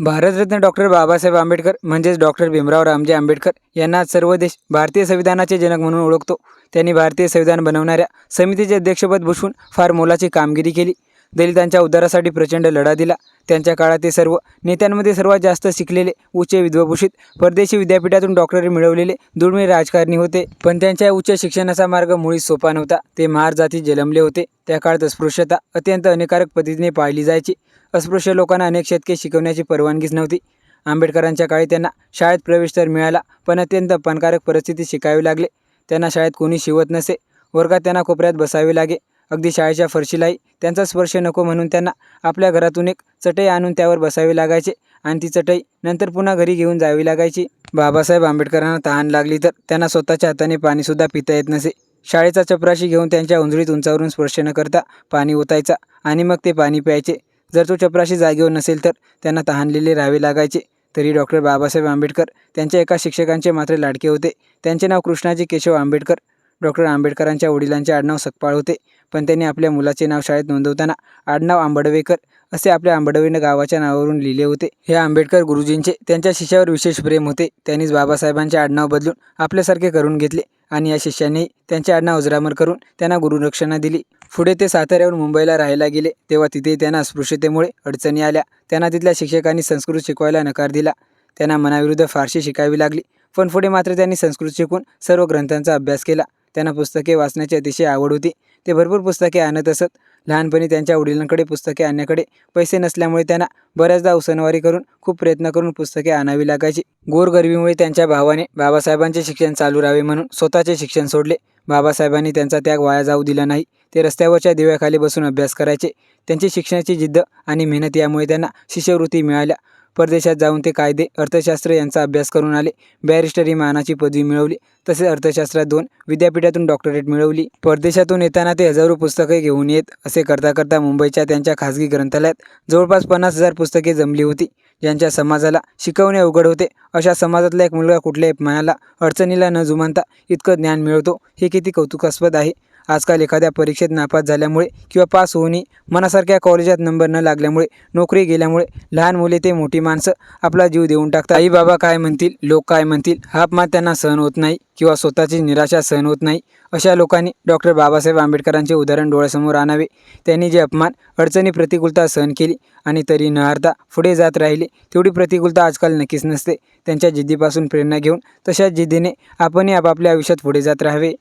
Bharat Ratna doctor Babasaheb Ambedkar म्हणजेच doctor Bhimrao Ramji Ambedkar यांना सर्व देश भारतीय संविधानाचे जनक म्हणून ओळखतो. त्यांनी भारतीय संविधान बनवणाऱ्या समितीचे अध्यक्षपद भूषवून फार मोलाची कामगिरी केली. दलितांच्या उद्धारासाठी प्रचंड लढा दिला. त्यांच्या काळात ते सर्व नेत्यांमध्ये सर्वात जास्त शिकलेले उच्च विद्वभूषित परदेशी विद्यापीठातून डॉक्टरी मिळवलेले दुर्मिळ राजकारणी होते. पण त्यांच्या उच्च शिक्षणाचा मार्ग मुळीच सोपा नव्हता. ते महार जातीत जन्मले होते. त्या काळात अस्पृश्यता अत्यंत अनेकारक पद्धतीने पाळली जायची. अस्पृश्य लोकांना अनेक शतके शिकवण्याची परवानगीच नव्हती. आंबेडकरांच्या काळी त्यांना शाळेत प्रवेश तर मिळाला पण अत्यंत पणकारक परिस्थितीत शिकावी लागले. त्यांना शाळेत कोणी शिवत नसे. वर्गात त्यांना कोपऱ्यात बसावे लागे. अगदी शाळेच्या फरशीलाही त्यांचा स्पर्श नको म्हणून त्यांना आपल्या घरातून एक चटई आणून त्यावर बसावे लागायचे. आणि ती चटई नंतर पुन्हा घरी घेऊन जावी लागायची. बाबासाहेब आंबेडकरांना तहान लागली तर त्यांना स्वतःच्या हाताने पाणीसुद्धा पिता येत नसे. शाळेचा चपराशी घेऊन त्यांच्या उंजळीत उंचावरून स्पर्श न करता पाणी ओतायचा आणि मग ते पाणी प्यायचे. जर तो चपराशी जागेवर नसेल तर त्यांना तहानलेले राहावे लागायचे. तरी डॉक्टर बाबासाहेब आंबेडकर त्यांच्या एका शिक्षकांचे मात्र लाडके होते. त्यांचे नाव कृष्णाजी केशव आंबेडकर डॉक्टर आंबेडकरांच्या वडिलांचे आडनाव सकपाळ होते. पण त्यांनी आपल्या मुलाचे नाव शाळेत नोंदवताना आडनाव आंबडवेकर असे आपल्या आंबडवे गावाच्या नावावरून लिहिले होते. हे आंबेडकर गुरुजींचे त्यांच्या शिष्यावर विशेष प्रेम होते. त्यांनीच बाबासाहेबांचे आडनाव बदलून आपल्यासारखे करून घेतले आणि या शिष्यांनी त्यांचे आडनाव अजरामर करून त्यांना गुरुरक्षणा दिली. पुढे ते साताऱ्यावर मुंबईला राहायला गेले. तेव्हा तिथे त्यांना अस्पृश्यतेमुळे अडचणी आल्या. त्यांना तिथल्या शिक्षकांनी संस्कृत शिकवायला नकार दिला. त्यांना मनाविरुद्ध फारशी शिकावी लागली. पण पुढे मात्र त्यांनी संस्कृत शिकून सर्व ग्रंथांचा अभ्यास केला. त्यांना पुस्तके वाचण्याची अतिशय आवड होती. ते भरपूर पुस्तके आणत असत. लहानपणी त्यांच्या वडिलांकडे पुस्तके आणण्याकडे पैसे नसल्यामुळे त्यांना बऱ्याचदा उसनवारी करून खूप प्रयत्न करून पुस्तके आणावी लागायची. गोरगरिबीमुळे त्यांच्या भावाने बाबासाहेबांचे शिक्षण चालू राहावे म्हणून स्वतःचे शिक्षण सोडले. बाबासाहेबांनी त्यांचा त्याग वाया जाऊ दिला नाही. ते रस्त्यावरच्या दिव्याखाली बसून अभ्यास करायचे. त्यांची शिक्षणाची जिद्द आणि मेहनत यामुळे त्यांना शिष्यवृत्ती मिळाल्या. परदेशात जाऊन ते कायदे अर्थशास्त्र यांचा अभ्यास करून आले. बॅरिस्टर ही मानाची पदवी मिळवली. तसेच अर्थशास्त्रात दोन विद्यापीठातून डॉक्टरेट मिळवली. परदेशातून येताना ते हजारो पुस्तके घेऊन येत असे करता करता मुंबईच्या त्यांच्या खाजगी ग्रंथालयात जवळपास पन्नास हजार पुस्तके जमली होती. ज्यांच्या समाजाला शिकवणे अवघड होते. अशा समाजातला एक मुलगा कुठल्याही मनाला अडचणीला न जुमानता इतकं ज्ञान मिळवतो. हे किती कौतुकास्पद आहे. आजकाल एखाद्या परीक्षेत नापास झाल्यामुळे किंवा पास होऊनही मनासारख्या कॉलेजात नंबर न लागल्यामुळे नोकरी गेल्यामुळे लहान मुले ते मोठी माणसं आपला जीव देऊन टाकतात. आई बाबा काय म्हणतील लोक काय म्हणतील हा अपमान त्यांना सहन होत नाही किंवा स्वतःची निराशा सहन होत नाही. अशा लोकांनी डॉक्टर बाबासाहेब आंबेडकरांचे उदाहरण डोळ्यासमोर आणावे. त्यांनी जे अपमान अडचणी प्रतिकूलता सहन केली आणि तरी न हरता पुढे जात राहिले तेवढी प्रतिकूलता आजकाल नक्कीच नसते. त्यांच्या जिद्दीपासून प्रेरणा घेऊन तशाच जिद्दीने आपणही आपापल्या आयुष्यात पुढे जात राहावे.